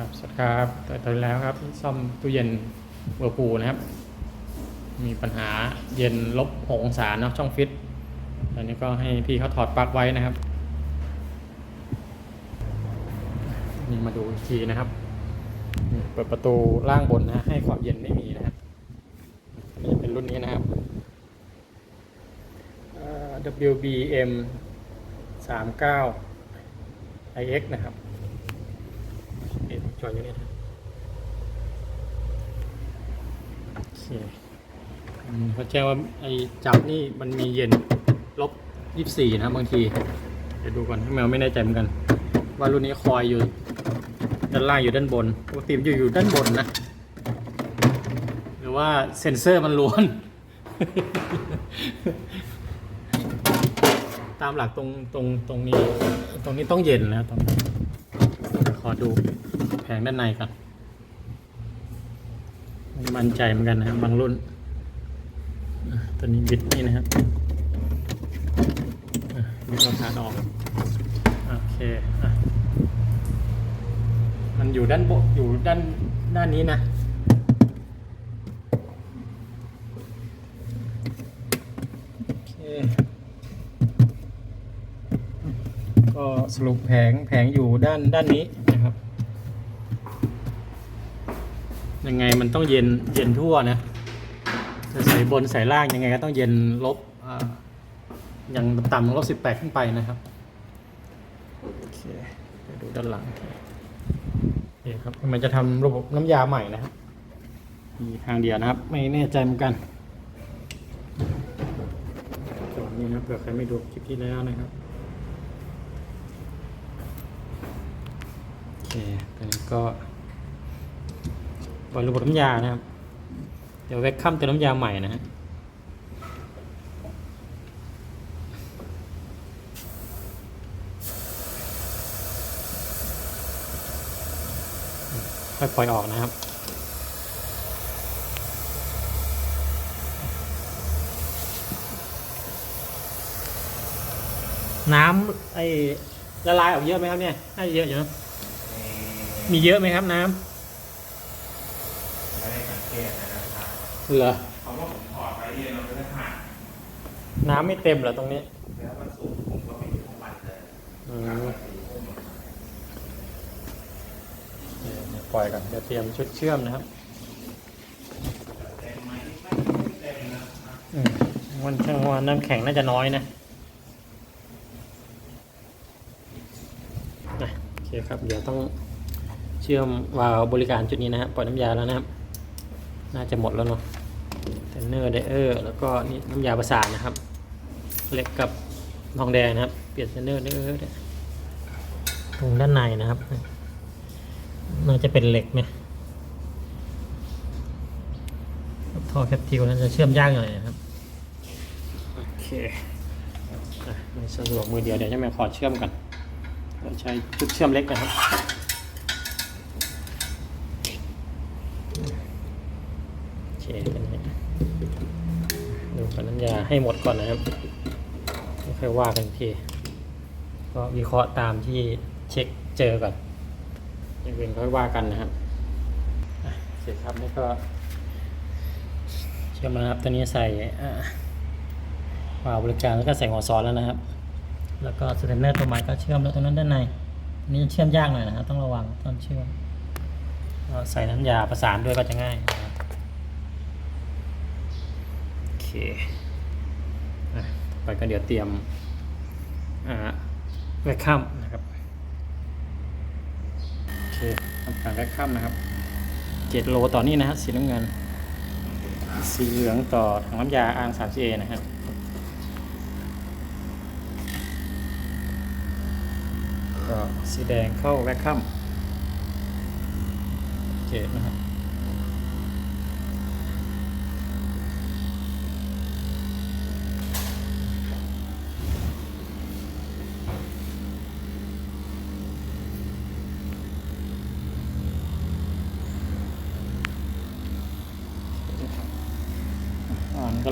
ครับสวัสดีครับตอนแล้วครับซ่อมตู้เย็นเวอร์พูลนะครับ มีปัญหาเย็นลบหกองศาเนาะช่องฟิตตอนนี้ก็ให้พี่เขาถอดปลั๊กไว้นะครับนี่มาดูอีกทีนะครับเปิดประตูล่างบนนะให้ความเย็นไม่มีนะครับนนี้เป็นรุ่นนี้นะครับ WBM 39 IX นะครับ จอยอยู่นี่นะโอเคอืมเขาแจ้งว่าไอ้จับนี่มันมีเย็นลบยี่สี่นะครับบางที เดี๋ยวดูก่อนแมวไม่แน่ใจเหมือนกัน ว่ารุ่นนี้คอยอยู่ ด้านล่างอยู่ด้านบนปกติมันอยู่อยู่ด้านบนนะ หรือว่าเซ็นเซอร์มันล้วน ตามหลักตรงตรงตรงนี้ ตรงนี้ต้องเย็นนะตรงนี้ขอดู แผงด้านในก่อนมั่นใจเหมือนกันนะครับบางรุ่นตัวนี้บิดนี่นะครับอะบิดเราขาดออกโอเคอะมันอยู่ด้านบนอยู่ด้านด้านนี้นะโอเคก็สรุปแผงแผงอยู่ด้านด้านนี้นะครับ ยังไงมันต้องเย็นเย็นทั่วนะจะใส่บนใส่ล่างยังไงก็ต้องเย็นลบอย่างต่ำลบสิบแปดขึ้นไปนะครับโอเคไปดูด้านหลังนี่ครับมันจะทำระบบน้ำยาใหม่นะครับมีทางเดียวนะครับ ไม่แน่ใจเหมือนกันจอดนี่นะเผื่อใครไม่ดูคลิปที่แล้วนะครับโอเคตอนนี้ก็ ปล่อยระบบน้ำยานะครับ เดี๋ยวแวกคัมเติมน้ำยาใหม่นะฮะค่อยปล่อยออกนะครับน้ำไอ้ละลายออกเยอะไหมครับเนี่ย น่าจะเยอะอยู่นะมีเยอะไหมครับน้ไม่ ได้สังเกตนะครับำเหรอเพราะว่าผมถอดไปเรียนเราไม่ได้ผ่านน้ำไม่เต็มเหรอตรงนี้แล้วมันสูงผมก็ไม่อยู่ของมันเลยอืครับมมันสีผมเดี๋ยวปล่อยก่อนเดี๋ยวเตรียมชุดเชื่อมนะครับเต็มไหมไม่เต็มนะครับอืมวันช่างว่าน้ำแข็งน่าจะน้อยนะอะโอเคครับ เดี๋ยวต้องเชื่อมวาล์วบริการจุดนี้นะครับปล่อยน้ำยาแล้วนะครับ น่าจะหมดแล้วเนาะเทนเนอร์ไดเออร์แล้วก็นี่น้ำยาประสานนะครับ เหล็กกับทองแดงนะครับ เปลี่ยนเทนเนอร์ไดเออร์ตรงด้านในนะครับ น่าจะเป็นเหล็กไหมท่อแคปทิวน่าจะเชื่อมยากหน่อยนะครับ โอเคไม่สะดวกมือเดียวเดี๋ยวจะมาขอเชื่อมกันเราใช้ชุดเชื่อมเล็กนะครับ อเคเป็นไงดูกับน้ำยาให้หมดก่อนนะครับไม่ค่อยว่ากันที ก็วิเคราะห์ตามที่เช็คเจอก่อนย่างอื่นค่อยว่ากันนะครับเสร็จครับนี่ก็เชื่อมนะครับตอนนี้ใส่วาล์วบริการแล้วก็ใส่หัวซอนแล้วนะครับ แล้วก็สเตนเนอร์ตัวใหม่ก็เชื่อมแล้วตรงนั้นด้านในนนี้เชื่อมยากหน่อยนะครับต้องระวังตอนเชื่อมก็ใส่น้ำยาประสานด้วยก็จะง่ายนะครับโอ เคอะไปก็เดี๋ยวเตรียมอ่าแวคคัมนะครับโอเคทำการแวคคัมนะครับเจ็ดโลต่อนี่นะฮะสีน้ำเงิน สีเหลืองต่อถังน้ำยาอ่าง 3CA นะครับก็สีแดงเข้าแวคคัมเจดนะครับ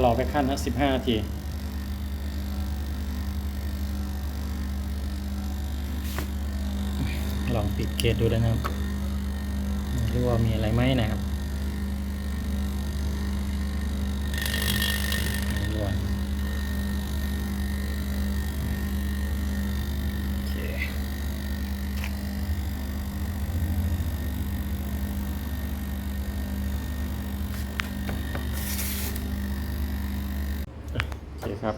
อไปขั้นนะสิบห้านาทีลองปิดเกตดูได้นะครับดูว่ามีอะไรไหมนะครับรั่วโอเคอะโอเครับ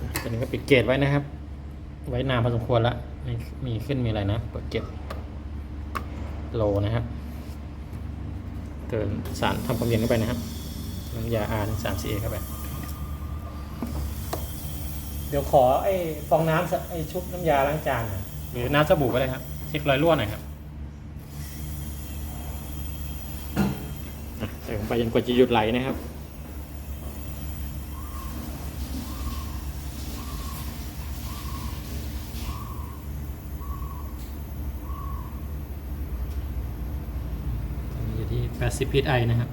อะตอนนี้ก็ปิดเกตไว้นะครับ ไว้นานพอสมควรละมีมีขึ้นมีอะไรนะเปิดเก็บโลนะครับเติมสารทำความเย็นเข้าไปนะครับน้ำยา R 1 3 4 A เข้าไป เดี๋ยวขอไอ้ฟองน้ำไอ้ชุบน้ำยาล้างจานหรือน้ำสบู่ก็ได้ครับเช็ครอยรั่วหน่อยครับอะใส่ลงไปจนกว่าจะหยุดไหลนะครับ ตอนนี้อยู่ที่ 80 psi นะครับ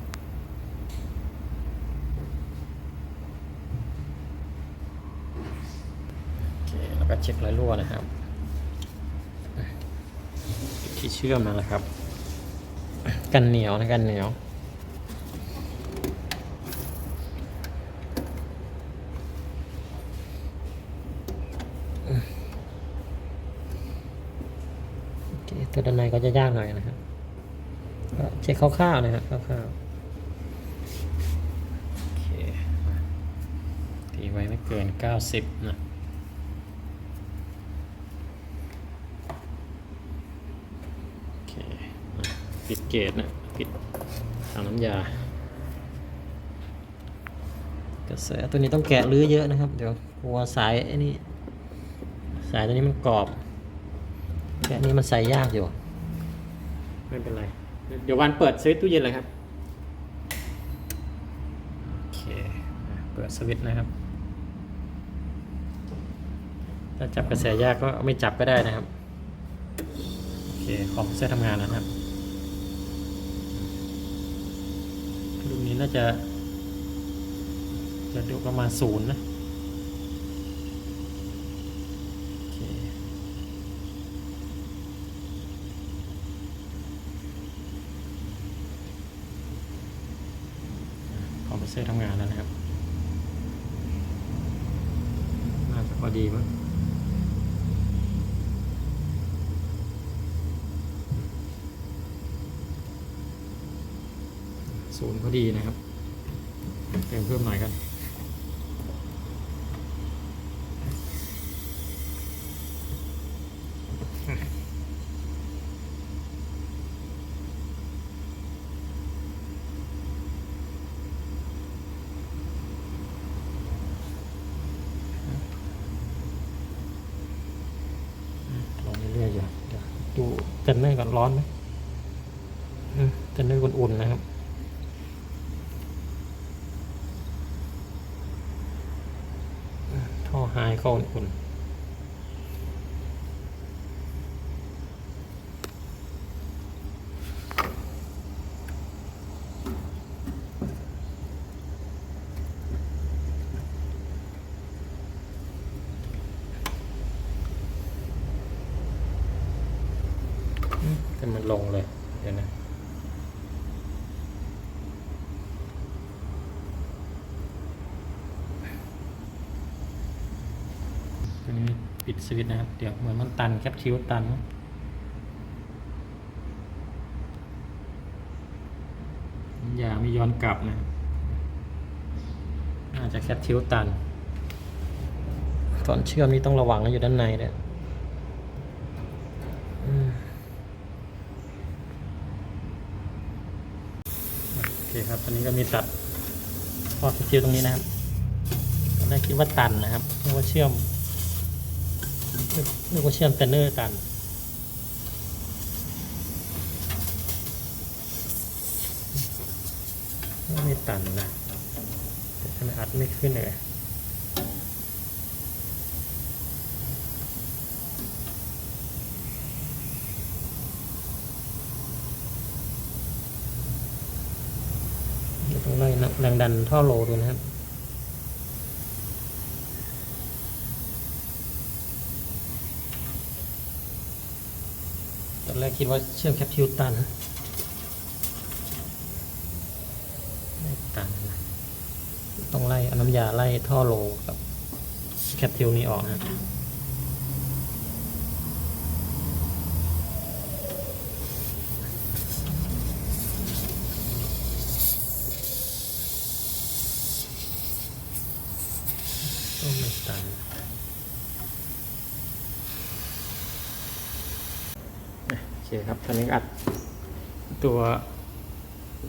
โอเคแล้วก็เช็ครอยรั่วนะครับ ที่เชื่อมนั่นแหละครับ กันเหนียวนะกันเหนียวโอเคตัวด้านในก็จะยากหน่อยนะครับ เช็คคร่าวๆนะครับคร่าวๆโอเคอะตีไว้ไม่เกิน 90 นะโอเคอะปิดเกตนะปิดถังน้ำยากระแสตัวนี้ต้องแกะรื้อเยอะนะครับ เดี๋ยวกลัวสายไอ้นี่สายตัวนี้มันกรอบแกะนี้มันใส่ยากอยู่ ไม่เป็นไร เดี๋ยววันเปิดสวิตตู้เย็นเลยครับ โอเค เปิดสวิตนะครับ ถ้าจับกระแสยากก็ไม่จับก็ได้นะครับ โอเค คอมพิวเตทำงานแล้วนะครับรุ่นนี้น่าจะ จะดูประมาณศูนย์นะ โอเค คอมพิว เซอร์ทำงานแล้วนะครับ น่าจะพอดีมั้งศูนย์พอดีนะครับ เติมเพิ่มหน่อยกัน ลองเรื่อยๆอยู่เดี๋ยว ดูเนเนอร์ก่อนร้อนไหมอืมเทนเนอร์อุ่นๆนะครับท่อไฮก็อุ่นๆ อืมแต่มันลงเลย เดี๋ยวนะตัวนี้ปิดสวิตช์นะครับ เดี๋ยวเหมือนมันตันแคปทิวตันอย่าไม่ย้อนกลับนะน่าจะแคปทิวตันตอนเชื่อมนี่ต้องระวังนะอยู่ด้านในเนี่ยอืมโอเคครับตอนนี้ก็มีตัดพอดแคปทิวตรงนี้นะครับตอนแรกคิดว่าตันนะครับนึกว่าเชื่อมนึกว่าเชื่อมเตนเนอร์ตันไม่ตันนะแต่ทำไมอัดไม่ขึ้นเลยเดี๋ยว ต้องไล่แรงดันท่อโลดูนะครับตอนแรกคิดว่าเชื่อมแคปทิวตันไม่ตันนะต้องไล่เอาน้ำยาไล่ท่อโลกับแคปทิวนี้ออกนะ ต้องไม่ตันโอ คันนี้อัด ตัว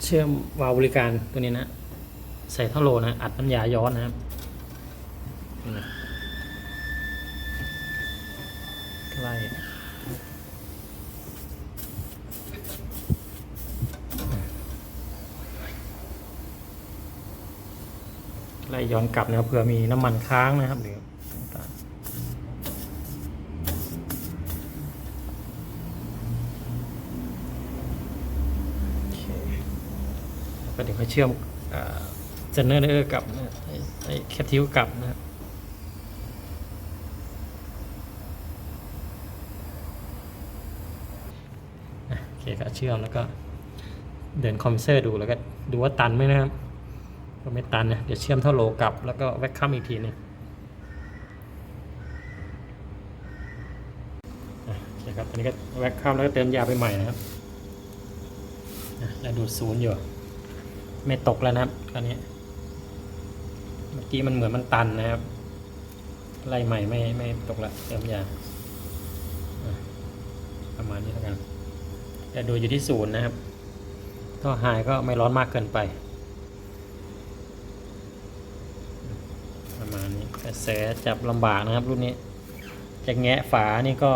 เชื่อมวาล์วบริการตัวนี้นะใส่ท่อโลนะอัดน้ำยาย้อนนะครับนี่นะไล่ไล่ย้อนกลับนะครับเผื่อมีน้ำมันค้างนะครับหรือต่างๆโอเคแล้ว ก็เดี๋ยวค่อยเชื่อมเจนเนอร์เนอร์กับไอ้แคทิวกับนะครับอะโอเคก็เชื่อมแล้วก็เดินคอมเพรสเซอร์ดูแล้วก็ดูว่าตันไหมนะครับก็ไม่ตันนะเดี๋ยวเชื่อมเท่าโลกับแล้วก็แวคคัมอีกทีหนึงอะโอเคครับอันนี้ก็แวคคัมแล้วก็เติมยาไปใหม่นะครับแล้วดูดศูนย์อยู่ ไม่ตกแล้วนะครับคราวนี้ เมื่อกี้มันเหมือนมันตันนะครับ ไล่ใหม่ไม่ไม่ตกละเติมยาประมาณนี้แล้วกันแต่ดูอยู่ที่ศูนย์นะครับท่อหายก็ไม่ร้อนมากเกินไป ประมาณนี้กระแสจับลำบากนะครับ รุ่นนี้จะแงะฝานี่ก็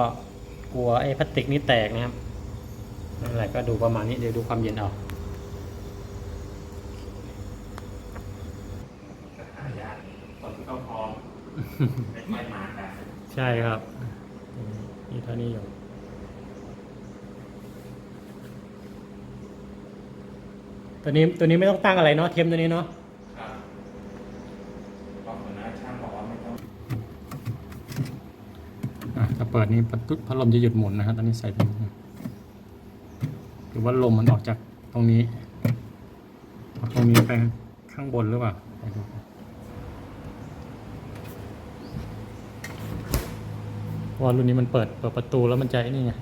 กลัวไอ้พลาสติกนี่แตกนะครับนั่นแหละก็ดูประมาณนี้เดี๋ยวดูความเย็นเอา หายากคนที่เขาพร้อม ไม่ค่อยมากันใช่ครับนี่เท่านี้อยู่ตัวนี้ตัวนี้ไม่ต้องตั้งอะไรเนาะเทมตัวนี้เนาะครับบอกหัวหน้าช่างบอกว่าไม่ต้องอะถ้าเปิดนี่พัดพัดลมจะหยุดหมุนนะครับตอนนี้ใส่ตรงนี้หรือว่าลมมันออกจากตรงนี้ออกตรงนี้ไปข้างบนหรือเปล่าไปดูกันเพราะ ว่ารุ่นนี้มันเปิดเปิดประตูแล้วมันจะไอ้นี่ไง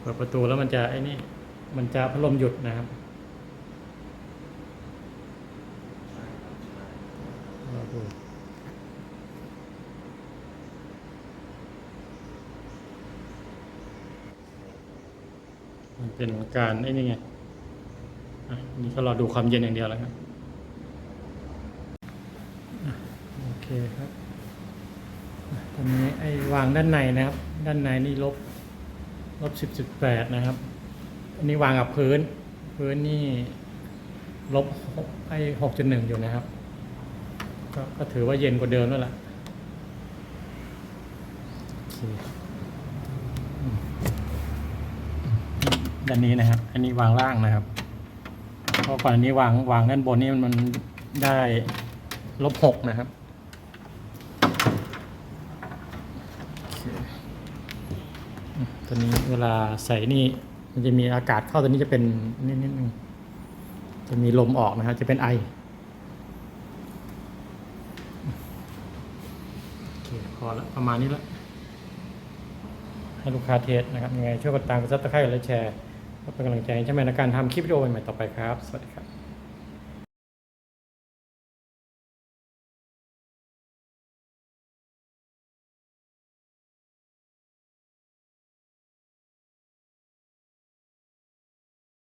เปิดประตูแล้วมันจะไอ้นี่ มันจะพัดลมหยุดนะครับมันเป็นการไอ้นี่ไงนี่ก็รอดูความเย็นอย่างเดียวแล้วครับ โอเคครับ ตอนนี้ไอ้วางด้านในนะครับ ด้านในนี่ลบลบสิบจุดแปดนะครับ อันนี้วางกับพื้น พื้นนี่ลบหกไอ้หกจุดหนึ่งอยู่นะครับก็ก็ถือว่าเย็นกว่าเดิมแล้วล่ะด้านนี้นะครับ อันนี้วางล่างนะครับเพราะก่อนอันนี้วางวางด้านบนนี่มันได้ลบหกนะครับโอเคอืม ตัวนี้เวลาใส่นี่มันจะมีอากาศเข้าตัวนี้จะเป็นนิดนิดนึงจะมีลมออกนะครับจะเป็นไอโอเคพอละประมาณนี้ละให้ลูกค้าเทสนะครับยังไงช่วยกดตามกดซับสไครต์และแชร์เพื่อเป็นกำลังใจให้ช่างแมนในการทำคลิปวิดีโอใหม่ๆต่อไปครับ สวัสดีครับ